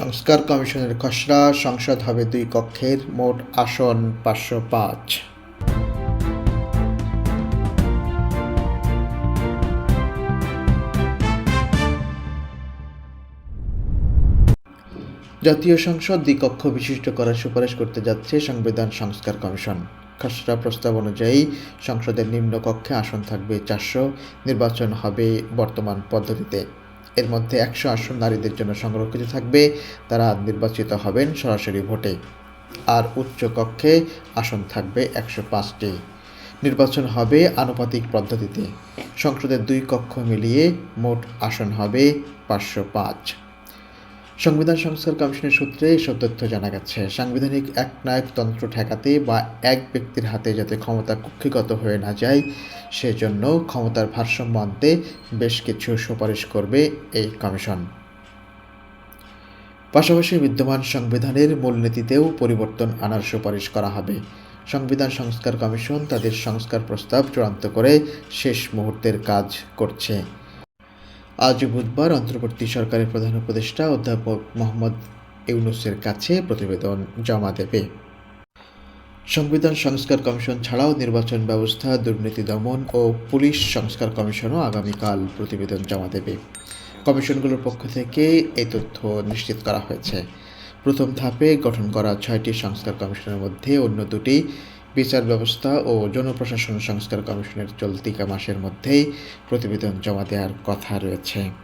সংস্কার কমিশনের খসড়া, সংসদ হবে দুই কক্ষের, মোট আসন পাঁচশো পাঁচ। জাতীয় সংসদ দ্বিকক্ষ বিশিষ্ট করার সুপারিশ করতে যাচ্ছে সংবিধান সংস্কার কমিশন। খসড়া প্রস্তাব অনুযায়ী সংসদের নিম্ন কক্ষে আসন থাকবে চারশো, নির্বাচন হবে বর্তমান পদ্ধতিতে। এর মধ্যে একশো আসন নারীদের জন্য সংরক্ষিত থাকবে। তারা নির্বাচিত হবেন সরাসরি ভোটে। আর উচ্চ কক্ষে আসন থাকবে একশো পাঁচটি। নির্বাচন হবে আনুপাতিক পদ্ধতিতে। সংসদের দুই কক্ষ মিলিয়ে মোট আসন হবে পাঁচশো পাঁচ। সংবিধান সংস্কার কমিশনের সূত্রে এসব তথ্য জানা গেছে। সাংবিধানিক একনায়কতন্ত্র ঠেকাতে বা এক ব্যক্তির হাতে যাতে ক্ষমতা কুক্ষিগত হয়ে না যায়, সেজন্য ক্ষমতার ভারসাম্য আনতে বেশ কিছু সুপারিশ করবে এই কমিশন। পাশাপাশি বিদ্যমান সংবিধানের মূলনীতিতেও পরিবর্তন আনার সুপারিশ করা হবে। সংবিধান সংস্কার কমিশন তাদের সংস্কার প্রস্তাব চূড়ান্ত করে শেষ মুহূর্তের কাজ করছে। আজ বুধবার অন্তর্বর্তী সরকারের প্রধান উপদেষ্টা অধ্যাপক মোহাম্মদ ইউনুসের কাছে প্রতিবেদন জমা দেবে। সংবিধান সংস্কার কমিশন ছাড়াও নির্বাচন ব্যবস্থা, দুর্নীতি দমন ও পুলিশ সংস্কার কমিশনও আগামীকাল প্রতিবেদন জমা দেবে। কমিশনগুলোর পক্ষ থেকে এই তথ্য নিশ্চিত করা হয়েছে। প্রথম ধাপে গঠন করা ছয়টি সংস্কার কমিশনের মধ্যে অন্য দুটি বিচার ব্যবস্থা ও জনপ্রশাসন সংস্কার কমিশনের চলতি মাসের মধ্যেই প্রতিবেদন জমা দেওয়ার কথা রয়েছে।